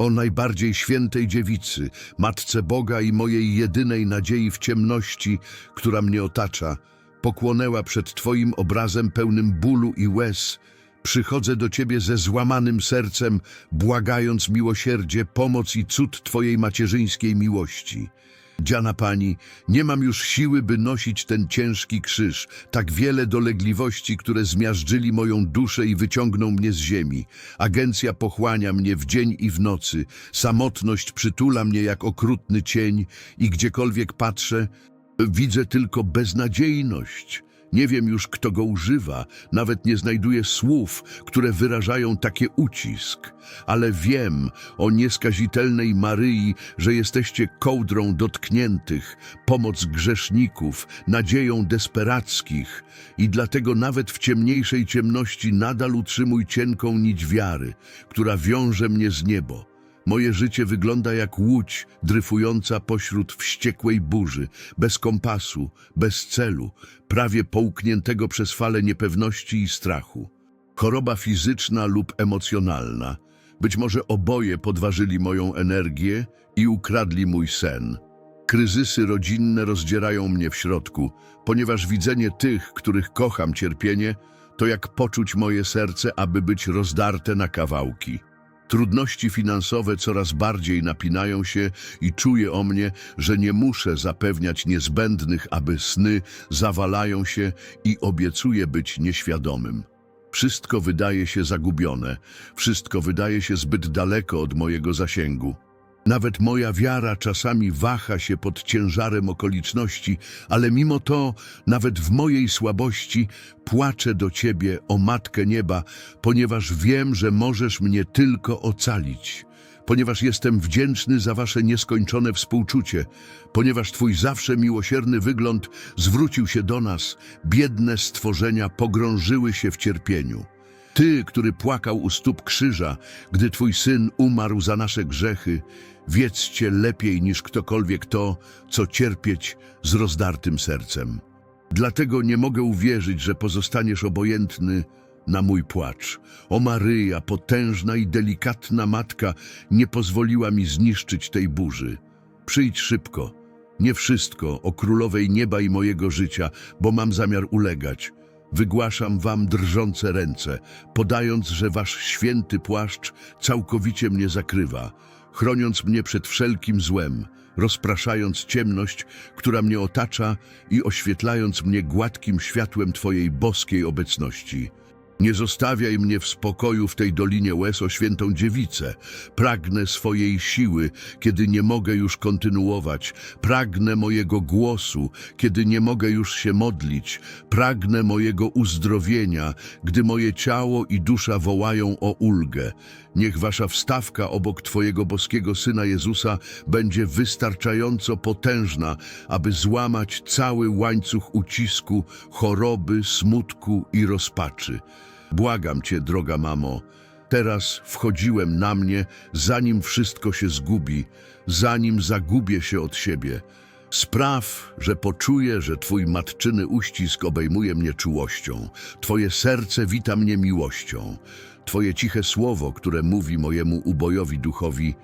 O najbardziej świętej dziewicy, Matce Boga i mojej jedynej nadziei w ciemności, która mnie otacza, pokłonęła przed Twoim obrazem pełnym bólu i łez. Przychodzę do Ciebie ze złamanym sercem, błagając miłosierdzie, pomoc i cud Twojej macierzyńskiej miłości. Dziana Pani, nie mam już siły, by nosić ten ciężki krzyż, tak wiele dolegliwości, które zmiażdżyli moją duszę i wyciągną mnie z ziemi. Agencja pochłania mnie w dzień i w nocy, samotność przytula mnie jak okrutny cień i gdziekolwiek patrzę, widzę tylko beznadziejność. Nie wiem już, kto go używa, nawet nie znajduję słów, które wyrażają takie ucisk. Ale wiem o nieskazitelnej Maryi, że jesteście kołdrą dotkniętych, pomoc grzeszników, nadzieją desperackich i dlatego nawet w ciemniejszej ciemności nadal utrzymuj cienką nić wiary, która wiąże mnie z niebo. Moje życie wygląda jak łódź dryfująca pośród wściekłej burzy, bez kompasu, bez celu, prawie połkniętego przez fale niepewności i strachu. Choroba fizyczna lub emocjonalna. Być może oboje podważyli moją energię i ukradli mój sen. Kryzysy rodzinne rozdzierają mnie w środku, ponieważ widzenie tych, których kocham cierpienie, to jak poczuć moje serce, aby być rozdarte na kawałki. Trudności finansowe coraz bardziej napinają się i czuję o mnie, że nie muszę zapewniać niezbędnych, aby sny zawalają się i obiecuję być nieświadomym. Wszystko wydaje się zagubione, wszystko wydaje się zbyt daleko od mojego zasięgu. Nawet moja wiara czasami waha się pod ciężarem okoliczności, ale mimo to, nawet w mojej słabości, płaczę do Ciebie, o Matkę Nieba, ponieważ wiem, że możesz mnie tylko ocalić. Ponieważ jestem wdzięczny za Wasze nieskończone współczucie, ponieważ Twój zawsze miłosierny wygląd zwrócił się do nas, biedne stworzenia pogrążyły się w cierpieniu. Ty, który płakał u stóp krzyża, gdy Twój Syn umarł za nasze grzechy, wiedzcie lepiej niż ktokolwiek to, co cierpieć z rozdartym sercem. Dlatego nie mogę uwierzyć, że pozostaniesz obojętny na mój płacz. O Maryja, potężna i delikatna matka, nie pozwoliła mi zniszczyć tej burzy. Przyjdź szybko. Nie wszystko o królowej nieba i mojego życia, bo mam zamiar ulegać. Wygłaszam wam drżące ręce, podając, że wasz święty płaszcz całkowicie mnie zakrywa, chroniąc mnie przed wszelkim złem, rozpraszając ciemność, która mnie otacza i oświetlając mnie gładkim światłem Twojej boskiej obecności. Nie zostawiaj mnie w spokoju w tej dolinie łez o świętą dziewicę. Pragnę swojej siły, kiedy nie mogę już kontynuować. Pragnę mojego głosu, kiedy nie mogę już się modlić. Pragnę mojego uzdrowienia, gdy moje ciało i dusza wołają o ulgę. Niech wasza wstawka obok Twojego boskiego Syna Jezusa będzie wystarczająco potężna, aby złamać cały łańcuch ucisku, choroby, smutku i rozpaczy. Błagam Cię, droga mamo, teraz wchodziłem na mnie, zanim wszystko się zgubi, zanim zagubię się od siebie. Spraw, że poczuję, że Twój matczyny uścisk obejmuje mnie czułością, Twoje serce wita mnie miłością, Twoje ciche słowo, które mówi mojemu ubojowi duchowi,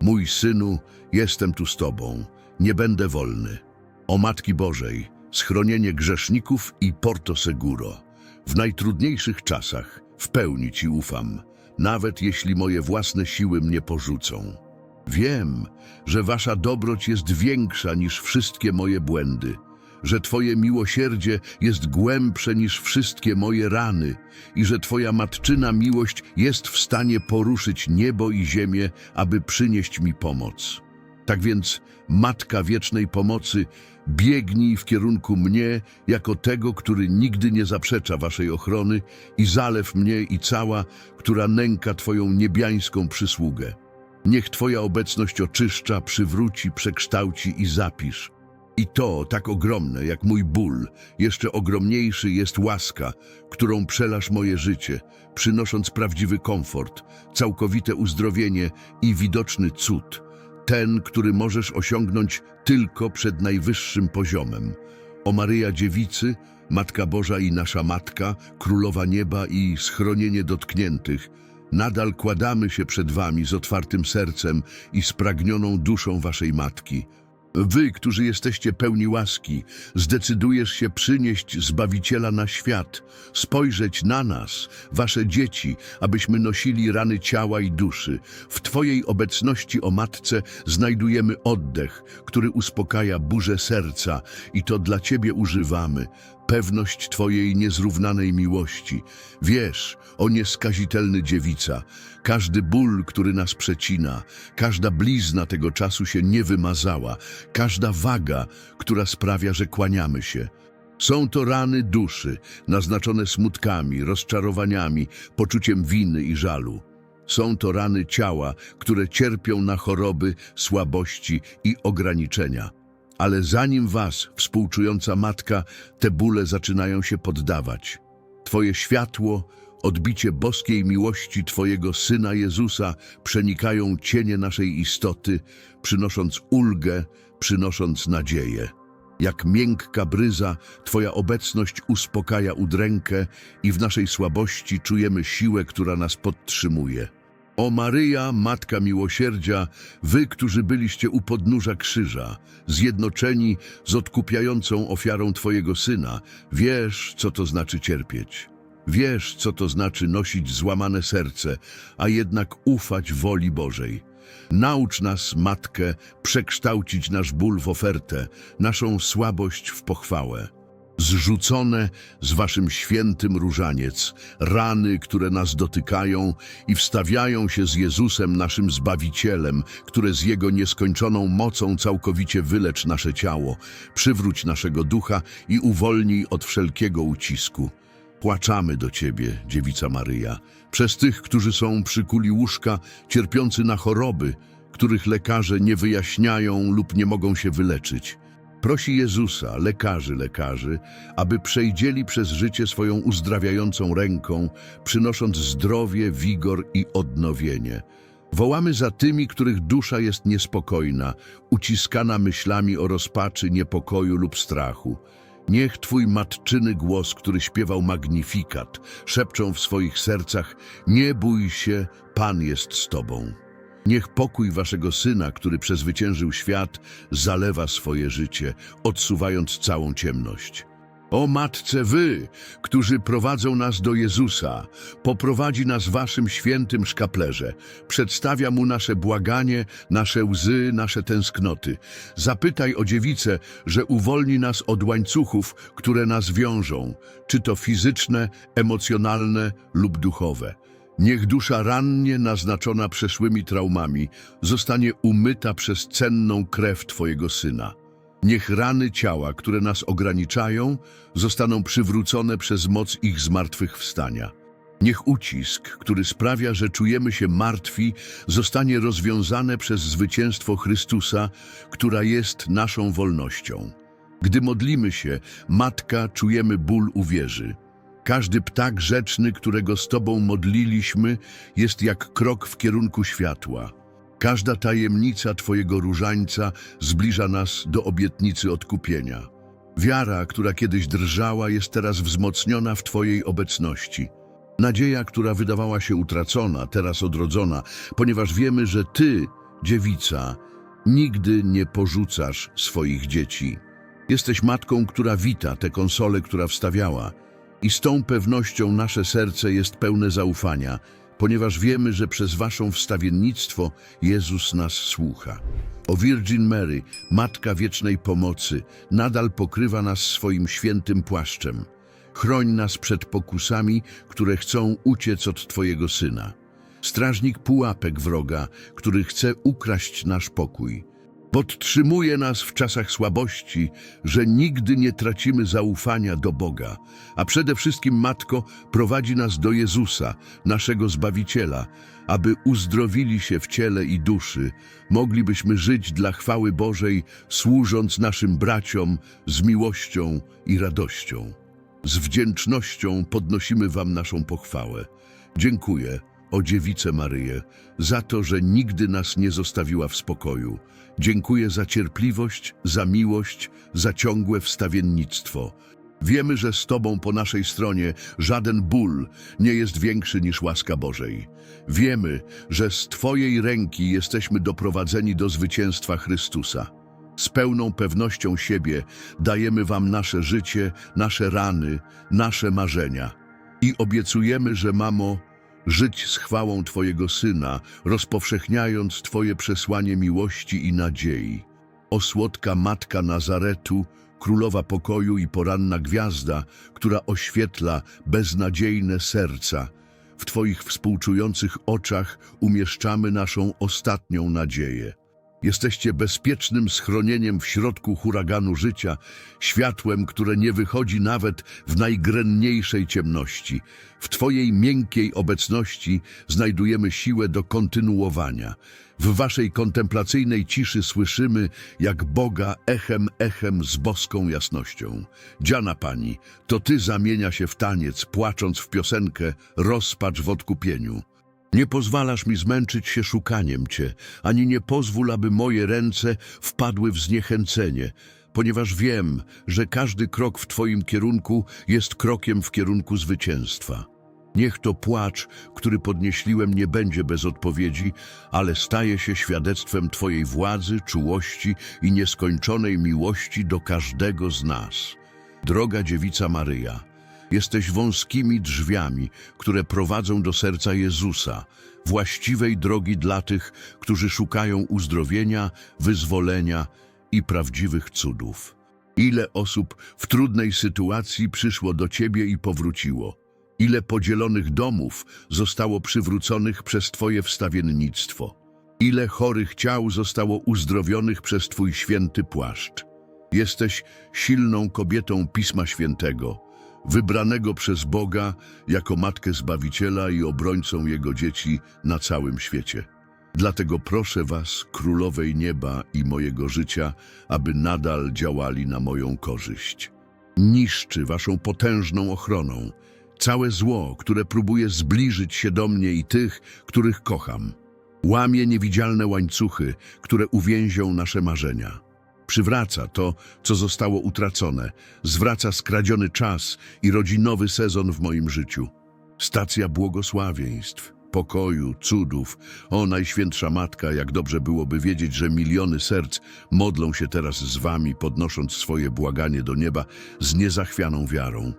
mój synu, jestem tu z Tobą, nie będę wolny. O Matki Bożej, schronienie grzeszników i Porto Seguro. W najtrudniejszych czasach w pełni Ci ufam, nawet jeśli moje własne siły mnie porzucą. Wiem, że Wasza dobroć jest większa niż wszystkie moje błędy, że Twoje miłosierdzie jest głębsze niż wszystkie moje rany i że Twoja matczyna miłość jest w stanie poruszyć niebo i ziemię, aby przynieść mi pomoc. Tak więc, Matka Wiecznej Pomocy, biegnij w kierunku mnie jako tego, który nigdy nie zaprzecza Waszej ochrony i zalew mnie i cała, która nęka Twoją niebiańską przysługę. Niech Twoja obecność oczyszcza, przywróci, przekształci i zapisz. I to, tak ogromne jak mój ból, jeszcze ogromniejszy jest łaska, którą przelasz moje życie, przynosząc prawdziwy komfort, całkowite uzdrowienie i widoczny cud. Ten, który możesz osiągnąć tylko przed najwyższym poziomem. O Maryja Dziewicy, Matka Boża i nasza Matka, Królowa Nieba i schronienie dotkniętych, Nadal kładamy się przed wami z otwartym sercem i spragnioną duszą waszej matki. Wy, którzy jesteście pełni łaski, zdecydujesz się przynieść Zbawiciela na świat, spojrzeć na nas, wasze dzieci, abyśmy nosili rany ciała i duszy. W Twojej obecności, o Matce, znajdujemy oddech, który uspokaja burzę serca i to dla Ciebie używamy. Pewność Twojej niezrównanej miłości. Wiesz, o nieskazitelny dziewica, każdy ból, który nas przecina, każda blizna tego czasu się nie wymazała, każda waga, która sprawia, że kłaniamy się. Są to rany duszy, naznaczone smutkami, rozczarowaniami, poczuciem winy i żalu. Są to rany ciała, które cierpią na choroby, słabości i ograniczenia. Ale zanim was, współczująca matka, te bóle zaczynają się poddawać. Twoje światło, odbicie boskiej miłości Twojego Syna Jezusa przenikają cienie naszej istoty, przynosząc ulgę, przynosząc nadzieję. Jak miękka bryza, Twoja obecność uspokaja udrękę i w naszej słabości czujemy siłę, która nas podtrzymuje. O Maryja, Matka Miłosierdzia, Wy, którzy byliście u podnóża krzyża, zjednoczeni z odkupiającą ofiarą Twojego Syna, wiesz, co to znaczy cierpieć. Wiesz, co to znaczy nosić złamane serce, a jednak ufać woli Bożej. Naucz nas, Matkę, przekształcić nasz ból w ofertę, naszą słabość w pochwałę. Zrzucone z Waszym świętym różaniec, rany, które nas dotykają i wstawiają się z Jezusem, naszym Zbawicielem, które z Jego nieskończoną mocą całkowicie wylecz nasze ciało, przywróć naszego ducha i uwolnij od wszelkiego ucisku. Płaczamy do Ciebie, Dziewica Maryja, przez tych, którzy są przykuli łóżka, cierpiący na choroby, których lekarze nie wyjaśniają lub nie mogą się wyleczyć. Prosi Jezusa, lekarzy, lekarzy, aby przejdzieli przez życie swoją uzdrawiającą ręką, przynosząc zdrowie, wigor i odnowienie. Wołamy za tymi, których dusza jest niespokojna, uciskana myślami o rozpaczy, niepokoju lub strachu. Niech Twój matczyny głos, który śpiewał magnifikat, szepczą w swoich sercach: Nie bój się, Pan jest z Tobą. Niech pokój Waszego Syna, który przezwyciężył świat, zalewa swoje życie, odsuwając całą ciemność. O Matce Wy, którzy prowadzą nas do Jezusa, poprowadzi nas Waszym świętym szkaplerze, przedstawia Mu nasze błaganie, nasze łzy, nasze tęsknoty. Zapytaj o dziewicę, że uwolni nas od łańcuchów, które nas wiążą, czy to fizyczne, emocjonalne lub duchowe. Niech dusza rannie naznaczona przeszłymi traumami zostanie umyta przez cenną krew Twojego Syna. Niech rany ciała, które nas ograniczają, zostaną przywrócone przez moc ich zmartwychwstania. Niech ucisk, który sprawia, że czujemy się martwi, zostanie rozwiązane przez zwycięstwo Chrystusa, która jest naszą wolnością. Gdy modlimy się, Matka, czujemy ból u wieży. Każdy ptak rzeczny, którego z Tobą modliliśmy, jest jak krok w kierunku światła. Każda tajemnica Twojego różańca zbliża nas do obietnicy odkupienia. Wiara, która kiedyś drżała, jest teraz wzmocniona w Twojej obecności. Nadzieja, która wydawała się utracona, teraz odrodzona, ponieważ wiemy, że Ty, dziewica, nigdy nie porzucasz swoich dzieci. Jesteś matką, która wita tę konsolę, która wstawiała. I z tą pewnością nasze serce jest pełne zaufania, ponieważ wiemy, że przez Waszą wstawiennictwo Jezus nas słucha. O Virgin Mary, Matka Wiecznej Pomocy, nadal pokrywa nas swoim świętym płaszczem. Chroń nas przed pokusami, które chcą uciec od Twojego Syna. Strażnik pułapek wroga, który chce ukraść nasz pokój. Podtrzymuje nas w czasach słabości, że nigdy nie tracimy zaufania do Boga, a przede wszystkim Matko prowadzi nas do Jezusa, naszego Zbawiciela, aby uzdrowili się w ciele i duszy, moglibyśmy żyć dla chwały Bożej, służąc naszym braciom z miłością i radością. Z wdzięcznością podnosimy Wam naszą pochwałę. Dziękuję, o Dziewice Maryję, za to, że nigdy nas nie zostawiła w spokoju. Dziękuję za cierpliwość, za miłość, za ciągłe wstawiennictwo. Wiemy, że z Tobą po naszej stronie żaden ból nie jest większy niż łaska Bożej. Wiemy, że z Twojej ręki jesteśmy doprowadzeni do zwycięstwa Chrystusa. Z pełną pewnością siebie dajemy Wam nasze życie, nasze rany, nasze marzenia. I obiecujemy, że, mamo, żyć z chwałą Twojego Syna, rozpowszechniając Twoje przesłanie miłości i nadziei. O słodka Matka Nazaretu, Królowa Pokoju i poranna gwiazda, która oświetla beznadziejne serca, w Twoich współczujących oczach umieszczamy naszą ostatnią nadzieję. Jesteście bezpiecznym schronieniem w środku huraganu życia, światłem, które nie wychodzi nawet w najgrenniejszej ciemności. W Twojej miękkiej obecności znajdujemy siłę do kontynuowania. W Waszej kontemplacyjnej ciszy słyszymy, jak Boga echem, echem z boską jasnością. Dziana Pani, to Ty zamienia się w taniec, płacząc w piosenkę, rozpacz w odkupieniu. Nie pozwalasz mi zmęczyć się szukaniem Cię, ani nie pozwól, aby moje ręce wpadły w zniechęcenie, ponieważ wiem, że każdy krok w Twoim kierunku jest krokiem w kierunku zwycięstwa. Niech to płacz, który podnieśliłem, nie będzie bez odpowiedzi, ale staje się świadectwem Twojej władzy, czułości i nieskończonej miłości do każdego z nas. Droga Dziewica Maryja, jesteś wąskimi drzwiami, które prowadzą do serca Jezusa, właściwej drogi dla tych, którzy szukają uzdrowienia, wyzwolenia i prawdziwych cudów. Ile osób w trudnej sytuacji przyszło do Ciebie i powróciło? Ile podzielonych domów zostało przywróconych przez Twoje wstawiennictwo? Ile chorych ciał zostało uzdrowionych przez Twój święty płaszcz? Jesteś silną kobietą Pisma Świętego, wybranego przez Boga jako Matkę Zbawiciela i obrońcą Jego dzieci na całym świecie. Dlatego proszę Was, Królowej Nieba i mojego życia, aby nadal działali na moją korzyść. Niszczy Waszą potężną ochroną całe zło, które próbuje zbliżyć się do mnie i tych, których kocham. Łamie niewidzialne łańcuchy, które uwięzią nasze marzenia. Przywraca to, co zostało utracone, zwraca skradziony czas i rodzi nowy sezon w moim życiu. Stacja błogosławieństw, pokoju, cudów. O Najświętsza Matka, jak dobrze byłoby wiedzieć, że miliony serc modlą się teraz z Wami, podnosząc swoje błaganie do nieba z niezachwianą wiarą.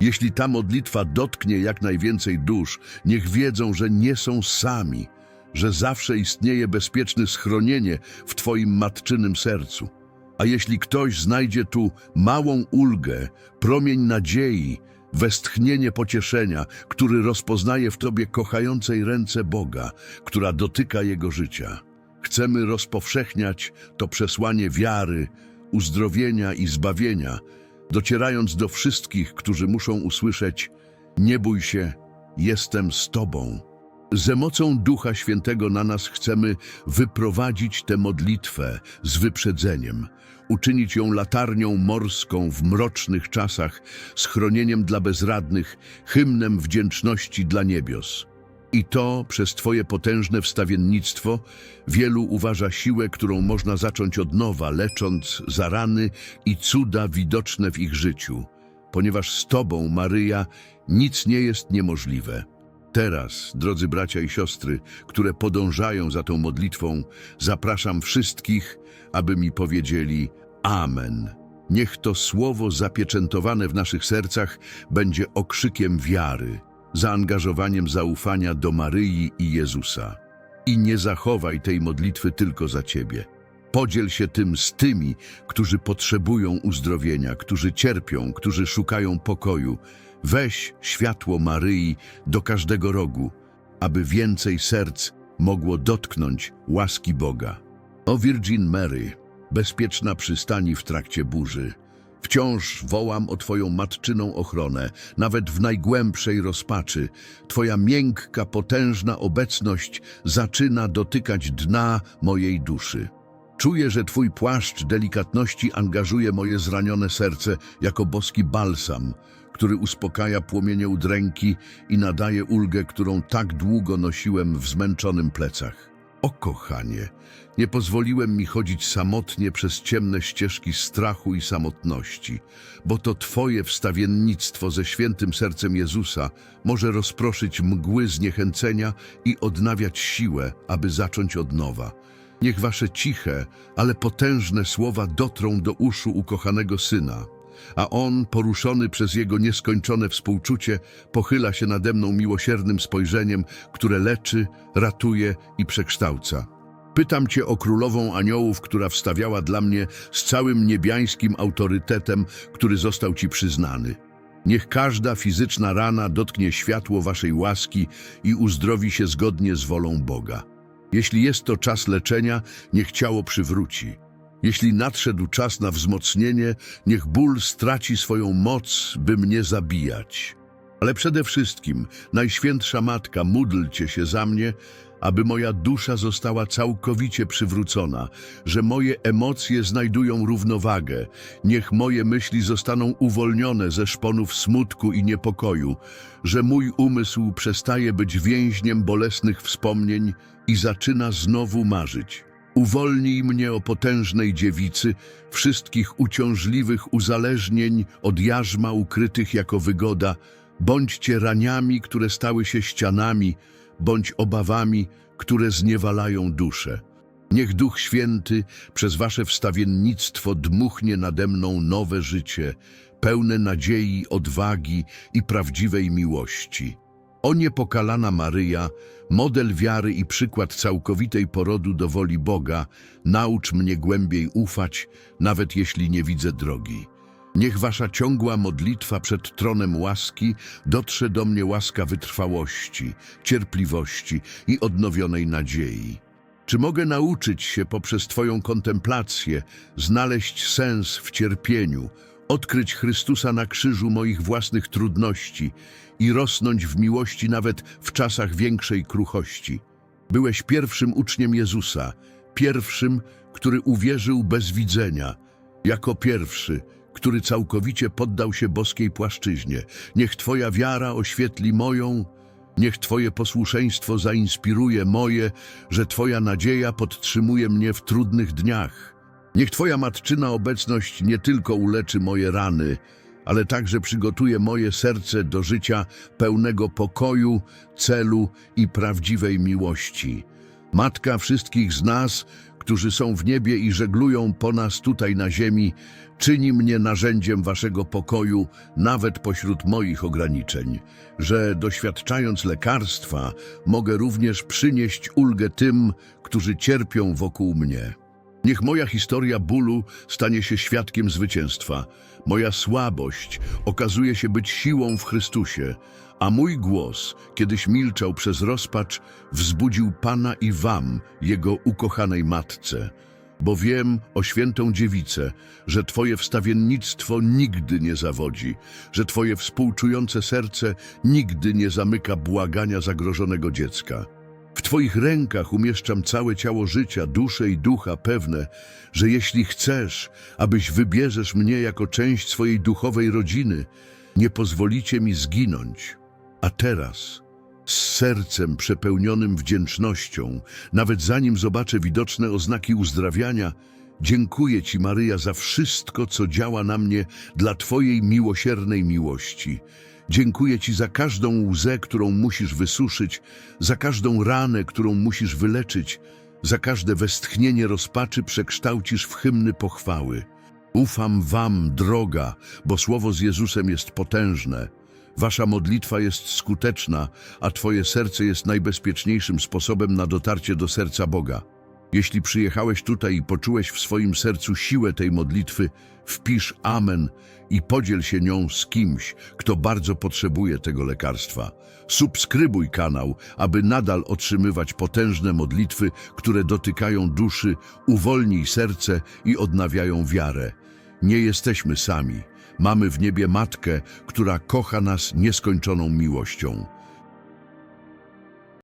Jeśli ta modlitwa dotknie jak najwięcej dusz, niech wiedzą, że nie są sami, że zawsze istnieje bezpieczne schronienie w Twoim matczynym sercu. A jeśli ktoś znajdzie tu małą ulgę, promień nadziei, westchnienie pocieszenia, który rozpoznaje w Tobie kochającej ręce Boga, która dotyka jego życia, chcemy rozpowszechniać to przesłanie wiary, uzdrowienia i zbawienia, docierając do wszystkich, którzy muszą usłyszeć: Nie bój się, jestem z Tobą. Z mocą Ducha Świętego na nas chcemy wyprowadzić tę modlitwę z wyprzedzeniem, uczynić ją latarnią morską w mrocznych czasach, schronieniem dla bezradnych, hymnem wdzięczności dla niebios. I to przez Twoje potężne wstawiennictwo wielu uważa siłę, którą można zacząć od nowa, lecząc za rany i cuda widoczne w ich życiu, ponieważ z Tobą, Maryja, nic nie jest niemożliwe. Teraz, drodzy bracia i siostry, które podążają za tą modlitwą, zapraszam wszystkich, aby mi powiedzieli Amen. Niech to słowo zapieczętowane w naszych sercach będzie okrzykiem wiary, zaangażowaniem zaufania do Maryi i Jezusa. I nie zachowaj tej modlitwy tylko za Ciebie. Podziel się tym z tymi, którzy potrzebują uzdrowienia, którzy cierpią, którzy szukają pokoju. Weź światło Maryi do każdego rogu, aby więcej serc mogło dotknąć łaski Boga. O Virgin Mary, bezpieczna przystani w trakcie burzy, wciąż wołam o Twoją matczyną ochronę, nawet w najgłębszej rozpaczy. Twoja miękka, potężna obecność zaczyna dotykać dna mojej duszy. Czuję, że Twój płaszcz delikatności angażuje moje zranione serce jako boski balsam, który uspokaja płomienie udręki i nadaje ulgę, którą tak długo nosiłem w zmęczonym plecach. O kochanie, nie pozwoliłem mi chodzić samotnie przez ciemne ścieżki strachu i samotności, bo to Twoje wstawiennictwo ze świętym sercem Jezusa może rozproszyć mgły zniechęcenia i odnawiać siłę, aby zacząć od nowa. Niech Wasze ciche, ale potężne słowa dotrą do uszu ukochanego Syna, a On, poruszony przez Jego nieskończone współczucie, pochyla się nade mną miłosiernym spojrzeniem, które leczy, ratuje i przekształca. Pytam Cię o królową aniołów, która wstawiała dla mnie z całym niebiańskim autorytetem, który został Ci przyznany. Niech każda fizyczna rana dotknie światło Waszej łaski i uzdrowi się zgodnie z wolą Boga. Jeśli jest to czas leczenia, niech ciało przywróci. Jeśli nadszedł czas na wzmocnienie, niech ból straci swoją moc, by mnie zabijać. Ale przede wszystkim, Najświętsza Matka, módlcie się za mnie, aby moja dusza została całkowicie przywrócona, że moje emocje znajdują równowagę, niech moje myśli zostaną uwolnione ze szponów smutku i niepokoju, że mój umysł przestaje być więźniem bolesnych wspomnień i zaczyna znowu marzyć. Uwolnij mnie o potężnej dziewicy, wszystkich uciążliwych uzależnień od jarzma ukrytych jako wygoda, bądźcie raniami, które stały się ścianami, bądź obawami, które zniewalają duszę. Niech Duch Święty przez wasze wstawiennictwo dmuchnie nade mną nowe życie, pełne nadziei, odwagi i prawdziwej miłości. O niepokalana Maryja, model wiary i przykład całkowitej porodu do woli Boga, naucz mnie głębiej ufać, nawet jeśli nie widzę drogi. Niech wasza ciągła modlitwa przed tronem łaski dotrze do mnie łaska wytrwałości, cierpliwości i odnowionej nadziei. Czy mogę nauczyć się poprzez Twoją kontemplację znaleźć sens w cierpieniu, odkryć Chrystusa na krzyżu moich własnych trudności i rosnąć w miłości nawet w czasach większej kruchości? Byłeś pierwszym uczniem Jezusa, pierwszym, który uwierzył bez widzenia, jako pierwszy, który całkowicie poddał się boskiej płaszczyźnie. Niech Twoja wiara oświetli moją, niech Twoje posłuszeństwo zainspiruje moje, że Twoja nadzieja podtrzymuje mnie w trudnych dniach. Niech Twoja matczyna obecność nie tylko uleczy moje rany, ale także przygotuje moje serce do życia pełnego pokoju, celu i prawdziwej miłości. Matka wszystkich z nas, którzy są w niebie i żeglują po nas tutaj na ziemi, czyni mnie narzędziem waszego pokoju nawet pośród moich ograniczeń, że doświadczając lekarstwa mogę również przynieść ulgę tym, którzy cierpią wokół mnie. Niech moja historia bólu stanie się świadkiem zwycięstwa. Moja słabość okazuje się być siłą w Chrystusie, a mój głos, kiedyś milczał przez rozpacz, wzbudził Pana i Wam, Jego ukochanej Matce. Bo wiem, o świętą dziewicę, że Twoje wstawiennictwo nigdy nie zawodzi, że Twoje współczujące serce nigdy nie zamyka błagania zagrożonego dziecka. W Twoich rękach umieszczam całe ciało życia, duszę i ducha, pewne, że jeśli chcesz, abyś wybierzesz mnie jako część swojej duchowej rodziny, nie pozwolicie mi zginąć. A teraz, z sercem przepełnionym wdzięcznością, nawet zanim zobaczę widoczne oznaki uzdrawiania, dziękuję Ci, Maryja, za wszystko, co działa na mnie dla Twojej miłosiernej miłości. Dziękuję Ci za każdą łzę, którą musisz wysuszyć, za każdą ranę, którą musisz wyleczyć, za każde westchnienie rozpaczy przekształcisz w hymny pochwały. Ufam Wam, droga, bo słowo z Jezusem jest potężne. Wasza modlitwa jest skuteczna, a Twoje serce jest najbezpieczniejszym sposobem na dotarcie do serca Boga. Jeśli przyjechałeś tutaj i poczułeś w swoim sercu siłę tej modlitwy, wpisz Amen i podziel się nią z kimś, kto bardzo potrzebuje tego lekarstwa. Subskrybuj kanał, aby nadal otrzymywać potężne modlitwy, które dotykają duszy, uwolnij serce i odnawiają wiarę. Nie jesteśmy sami. Mamy w niebie Matkę, która kocha nas nieskończoną miłością.